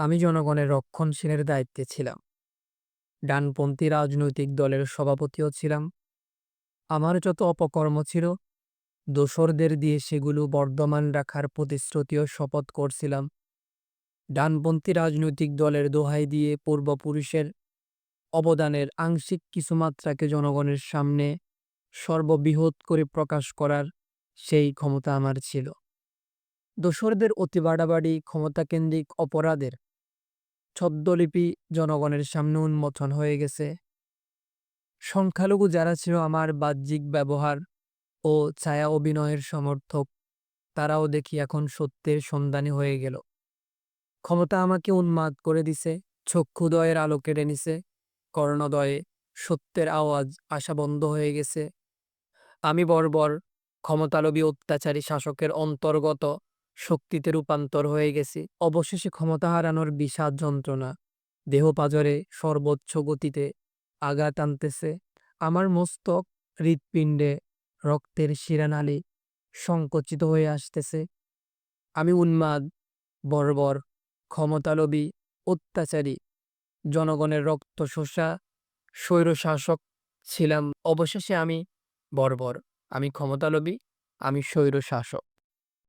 আমি জনগণের রক্ষণশীলের দায়িত্বে ছিলাম। ডানপন্থী রাজনৈতিক দলের সভাপতিও ছিলাম। আমার যত অপকর্ম ছিল, দোসরদের দিয়ে সেগুলো বর্ধমান রাখার প্রতিশ্রুতিও শপথ করছিলাম। ডানপন্থী রাজনৈতিক দলের দোহাই দিয়ে পূর্বপুরুষের অবদানের আংশিক কিছু মাত্রাকে জনগণের সামনে সর্ববৃহৎ করে প্রকাশ করার সেই ক্ষমতা আমার ছিল। দোসরদের অতি বাড়াবাড়ি ক্ষমতাকেন্দ্রিক অপরাধের ছদ্মলিপি জনগণের সামনে উন্মোচন হয়ে গেছে। সংখ্যালঘু যারা ছিল আমার বাহ্যিক ব্যবহার ও ছায়া অভিনয়ের সমর্থক, তারাও দেখি এখন সত্যের সন্ধানী হয়ে গেল। ক্ষমতা আমাকে উন্মাদ করে দিছে চক্ষুদয়ের আলো কেড়ে নিছে, কর্ণদয়ে সত্যের আওয়াজ আসা বন্ধ হয়ে গেছে। আমি বর্বর ক্ষমতালোভী অত্যাচারী শাসকের অন্তর্গত শক্তিতে রূপান্তর হয়ে গেছি। অবশেষে ক্ষমতা হারানোর বিষাদ যন্ত্রণা। দেহ পাজরে সর্বোচ্চ গতিতে আঘাত আনতেছে। আমার মস্তক হৃৎপিণ্ডে রক্তের শিরানালী সংকুচিত হয়ে আসতেছে। আমি উন্মাদ, বর্বর, ক্ষমতালোভী, অত্যাচারী। জনগণের রক্ত শোষা স্বৈরশাসক ছিলাম। অবশেষে আমি বর্বর, আমি ক্ষমতালোভী, আমি স্বৈরশাসক।